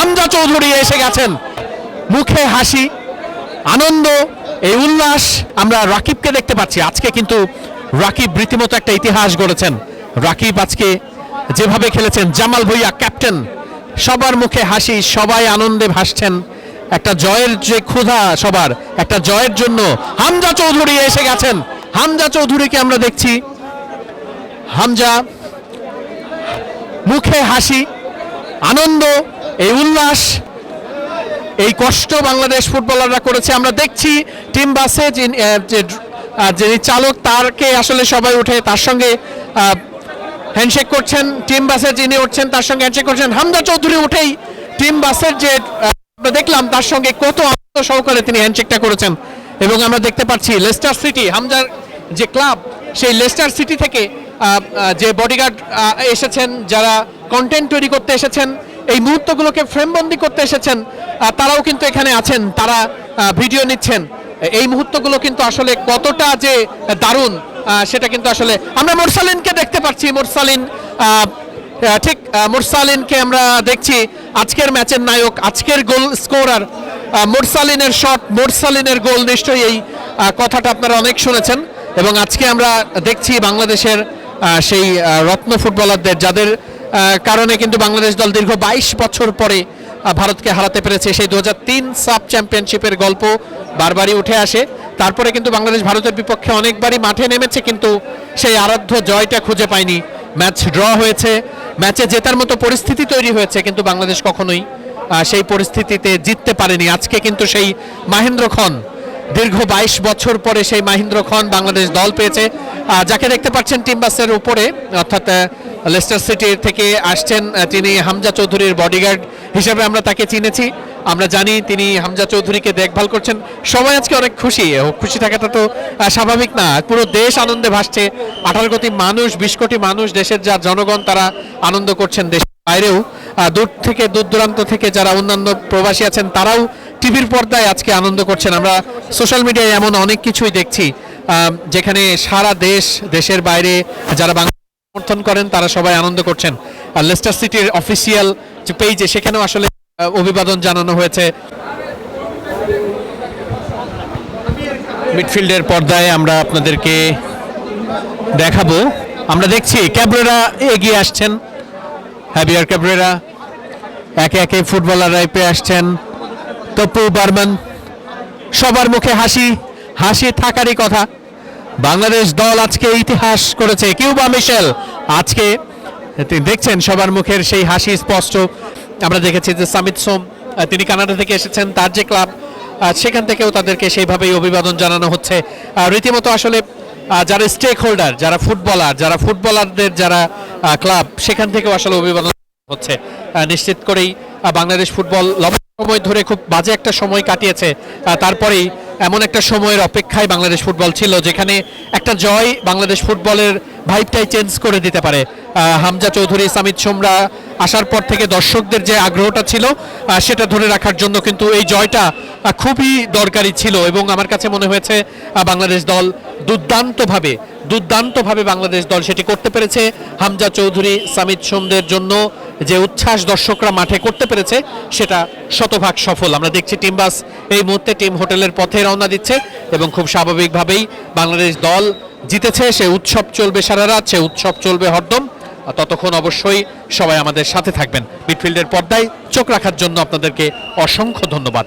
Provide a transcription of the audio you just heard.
হামজা চৌধুরী এসে গেছেন। মুখে হাসি, আনন্দ, এই উল্লাস আমরা রাকিবকে দেখতে পাচ্ছি। আজকে কিন্তু রাকিব রীতিমতো একটা ইতিহাস গড়েছেন। রাকিব আজকে যেভাবে খেলেছেন, জামাল ভুইয়া ক্যাপ্টেন, সবার মুখে হাসি, সবাই আনন্দে ভাসছেন। একটা জয়ের যে ক্ষুধা সবার, একটা জয়ের জন্য হামজা চৌধুরী এসে গেছেন। হামজা চৌধুরীকে আমরা দেখছি। হামজা, মুখে হাসি, আনন্দ উল্লাস, এই কষ্ট বাংলাদেশ ফুটবলাররা করেছে। আমরা দেখছি টিম বাসে যিনি চালক, তারকে আসলে সবাই উঠে, তার সঙ্গে হ্যান্ডশেক করছেন। টিম বাসে যিনি উঠছেন, তার সঙ্গে হ্যান্ডশেক করছেন। হামদা চৌধুরী উঠেই টিম বাসের যে আমরা দেখলাম, তার সঙ্গে কত আনন্দ সহকারে তিনি হ্যান্ডশেকটা করেছেন। এবং আমরা দেখতে পাচ্ছি লেস্টার সিটি হামজার যে ক্লাব সেই লেস্টার সিটি থেকে যে বডিগার্ড এসেছেন, যারা কন্টেন্ট তৈরি করতে এসেছেন এই মুহূর্তগুলোকে ফ্রেমবন্দি করতে এসেছেন তারাও কিন্তু এখানে আছেন, তারা ভিডিও নিচ্ছেন। এই মুহূর্তগুলো কিন্তু আসলে কতটা যে দারুণ সেটা কিন্তু আসলে আমরা মোরসালিনকে দেখতে পাচ্ছি, মোরসালিন ঠিক মোরসালিনকে আমরা দেখছি, আজকের ম্যাচের নায়ক, আজকের গোল স্কোরার মোরসালিনের শট, মোরসালিনের গোল নিশ্চয়ই এই কথাটা আপনারা অনেক শুনেছেন এবং আজকে আমরা দেখছি বাংলাদেশের সেই রত্ন ফুটবলারদের, যাদের কারণে কিন্তু বাংলাদেশ দল দীর্ঘ বাইশ বছর পরে ভারতকে হারাতে পেরেছে। সেই দু হাজার তিন সাব চ্যাম্পিয়নশিপের গল্প বারবারই উঠে আসে। তারপরে কিন্তু বাংলাদেশ ভারতের বিপক্ষে অনেকবারই মাঠে নেমেছে, কিন্তু সেই আরাধ্য জয়টা খুঁজে পায়নি। ম্যাচ ড্র হয়েছে। ম্যাচে জেতার মতো পরিস্থিতি তৈরি হয়েছে, কিন্তু বাংলাদেশ কখনোই সেই পরিস্থিতিতে জিততে পারেনি। আজকে কিন্তু সেই মাহেন্দ্র খন দীর্ঘ বাইশ বছর পরে সেই মাহিন্দ্র খন বাংলাদেশ দল পেয়েছে। যাকে দেখতে পাচ্ছেন টিম বাসের উপরে, অর্থাৎ লেস্টার সিটির থেকে আসছেন তিনি হামজা চৌধুরীর বডিগার্ড হিসেবে আমরা তাকে চিনেছি। আমরা জানি তিনি হামজা চৌধুরীকে দেখভাল করছেন। সবাই আজকে অনেক খুশি। খুশি থাকাটা তো স্বাভাবিক না। পুরো দেশ আনন্দে ভাসছে। আঠারো কোটি মানুষ, বিশ কোটি মানুষ, দেশের যা জনগণ, তারা আনন্দ করছেন দেশের বাইরেও। দূর থেকে, দূর দূরান্ত থেকে যারা অন্যান্য প্রবাসী আছেন, তারাও টিভির পর্দায় আজকে আনন্দ করছেন। আমরা সোশ্যাল মিডিয়ায় এমন অনেক কিছুই দেখছি যেখানে সারা দেশ, দেশের বাইরে যারা বাংলা সমর্থন করেন, তারা সবাই আনন্দ করছেন। আর লেস্টার সিটির অফিসিয়াল যে পেজে, সেখানেও আসলে অভিবাদন জানানো হয়েছে। মিডফিল্ডের পর্দায় আমরা আপনাদেরকে দেখাবো। আমরা দেখছি, ক্যাবরেরা এগিয়ে আসছেন। হ্যাবিয়ার ক্যাবরেরা একে একে ফুটবলাররা পেয়ে আসছেন। তপু বার্মান, সবার মুখে হাসি হাসি থাকারই কথা। বাংলাদেশ দল আজকে ইতিহাস করেছে। কিউবা মিশেল আজকে দেখছেন সবার মুখের সেই হাসি স্পষ্ট। আমরা দেখেছি যে সামিত সোম তিনি কানাডা থেকে এসেছেন, তার যে ক্লাব সেখান থেকেও তাদেরকে সেইভাবেই অভিবাদন জানানো হচ্ছে। রীতিমতো আসলে যারা স্টেক হোল্ডার যারা ফুটবলার যারা ফুটবলারদের যারা ক্লাব সেখান থেকেও আসলে অভিবাদন হচ্ছে। নিশ্চিত করেই বাংলাদেশ ফুটবল লম্বা সময় ধরে খুব বাজে একটা সময় কাটিয়েছে। তারপরেই এমন একটা সময়ের অপেক্ষায় বাংলাদেশ ফুটবল ছিল যেখানে একটা জয় বাংলাদেশ ফুটবলের ভাইবটাই চেঞ্জ করে দিতে পারে। হামজা চৌধুরী, সামিত সোমরা আসার পর থেকে দর্শকদের যে আগ্রহটা ছিল সেটা ধরে রাখার জন্য কিন্তু এই জয়টা খুবই দরকারি ছিল এবং আমার কাছে মনে হয়েছে বাংলাদেশ দল দুর্দান্তভাবে দুর্দান্তভাবে বাংলাদেশ দল সেটি করতে পেরেছে। হামজা চৌধুরী, সামিত সোমদের জন্য যে উচ্ছ্বাস দর্শকরা মাঠে করতে পেরেছে, সেটা শতভাগ সফল। আমরা দেখছি টিম বাস এই মুহূর্তে টিম হোটেলের পথে রওনা দিচ্ছে এবং খুব স্বাভাবিকভাবেই বাংলাদেশ দল জিতেছে। সে উৎসব চলবে সারা রাত, সে উৎসব চলবে হরদম। ততক্ষণ অবশ্যই সবাই আমাদের সাথে থাকবেন। মিডফিল্ডের পর্দায় চোখ রাখার জন্য আপনাদেরকে অসংখ্য ধন্যবাদ।